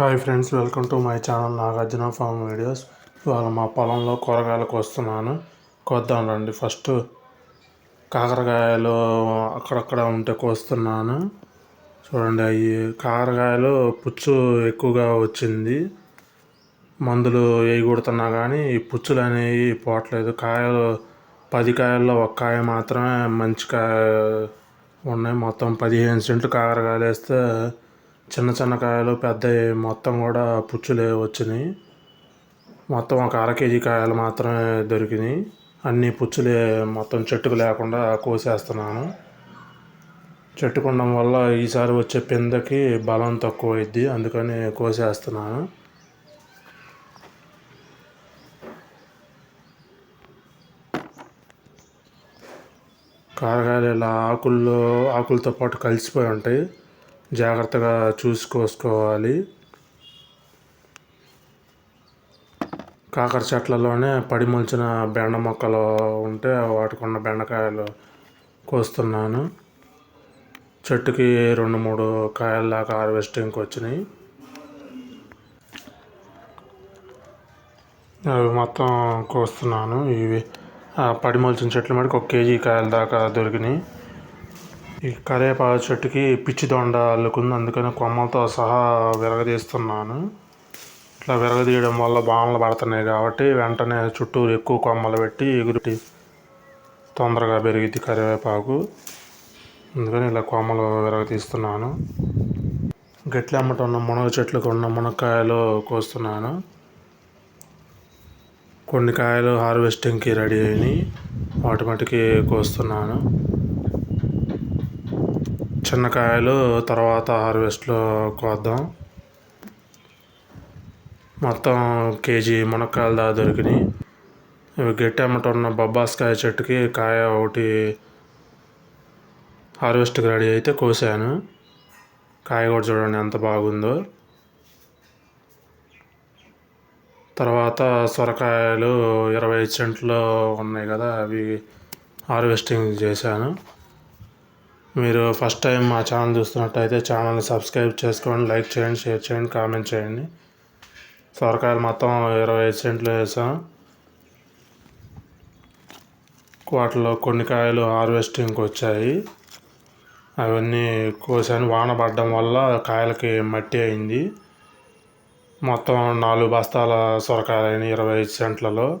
Hi friends welcome to my channel Nagarjuna farm videos. ఇవాళ మా పొలంలో కూరగాయలకు వస్తున్నాను. కోద్దాం రండి. ఫస్ట్ కాకరకాయలు అక్కడక్కడ ఉంటే కోస్తున్నాను. చూడండి అవి కాకరకాయలు పుచ్చు ఎక్కువగా వచ్చింది. మందులు వేయి కొడుతున్నా కానీ ఈ పుచ్చులు అనేవి పోవట్లేదు. కాయలు పది కాయల్లో ఒక కాయ మాత్రమే మంచి కాయ ఉన్నాయి. మొత్తం పదిహేను సెంట్లు కాకరకాయలు వేస్తే చిన్న చిన్న కాయలు పెద్ద మొత్తం కూడా పుచ్చులే వచ్చినాయి. మొత్తం ఒక అర కేజీ కాయలు మాత్రమే దొరికినాయి. అన్ని పుచ్చులే మొత్తం చెట్టుకు లేకుండా కోసేస్తున్నాను. చెట్టుకుండం వల్ల ఈసారి వచ్చే పిందకి బలం తక్కువ అయింది అందుకని కోసేస్తున్నాను. కారకాయలు ఇలా ఆకుల్లో ఆకులతో పాటు కలిసిపోయి ఉంటాయి. జాగ్రత్తగా చూసుకోసుకోవాలి. కాకర చెట్లలోనే పడి మొలిచిన బెండ మొక్కలు ఉంటే వాటికి ఉన్న బెండకాయలు కోస్తున్నాను. చెట్టుకి రెండు మూడు కాయల దాకా హార్వెస్టింగ్కి వచ్చినాయి అవి మొత్తం కోస్తున్నాను. ఇవి పడి మొలిచిన చెట్ల మటుకు ఒక కేజీ కాయల దాకా దొరికినాయి. ఈ కరేపాకు చెట్టుకి పిచ్చి దొండ అల్లుకుంది. అందుకని కొమ్మలతో సహా విరగదీస్తున్నాను. ఇట్లా విరగదీయడం వల్ల బాణలు పడుతున్నాయి కాబట్టి వెంటనే చుట్టూరు ఎక్కువ కొమ్మలు పెట్టి ఎగురుటి తొందరగా పెరిగిద్ది కరివేపాకు అందుకని ఇలా కొమ్మలు విరగదీస్తున్నాను. గట్ల అమ్మట ఉన్న మునగ చెట్లకు ఉన్న మునక్కాయలు కోస్తున్నాను. కొన్ని కాయలు హార్వెస్టింగ్కి రెడీ అయినాయి. వాటి మటుకి కోస్తున్నాను. చిన్న కాయలు తర్వాత హార్వెస్ట్లో కోద్దాం. మొత్తం కేజీ మునక్కాయలు దా దొరికినాయి. ఇవి గట్టి అమ్మట ఉన్న బొబ్బాస్కాయ చెట్టుకి కాయ ఒకటి హార్వెస్ట్కి రెడీ అయితే కోసాను. కాయ కూడా చూడండి ఎంత బాగుందో. తర్వాత సొరకాయలు ఇరవై ఐదు సెంట్లో ఉన్నాయి కదా అవి హార్వెస్టింగ్ చేశాను. మీరు ఫస్ట్ టైం మా ఛానల్ చూస్తున్నట్టయితే ఛానల్ని సబ్స్క్రైబ్ చేసుకోండి లైక్ చేయండి షేర్ చేయండి కామెంట్ చేయండి. సొరకాయలు మొత్తం ఇరవై ఐదు సెంట్లు వేసాం. వాటిలో కొన్ని కాయలు హార్వెస్టింగ్కి వచ్చాయి. అవన్నీ కోసాను. వాన పడడం వల్ల కాయలకి మట్టి అయింది. మొత్తం నాలుగు బస్తాల సొరకాయలు అయినాయి ఇరవై ఐదు సెంట్లలో.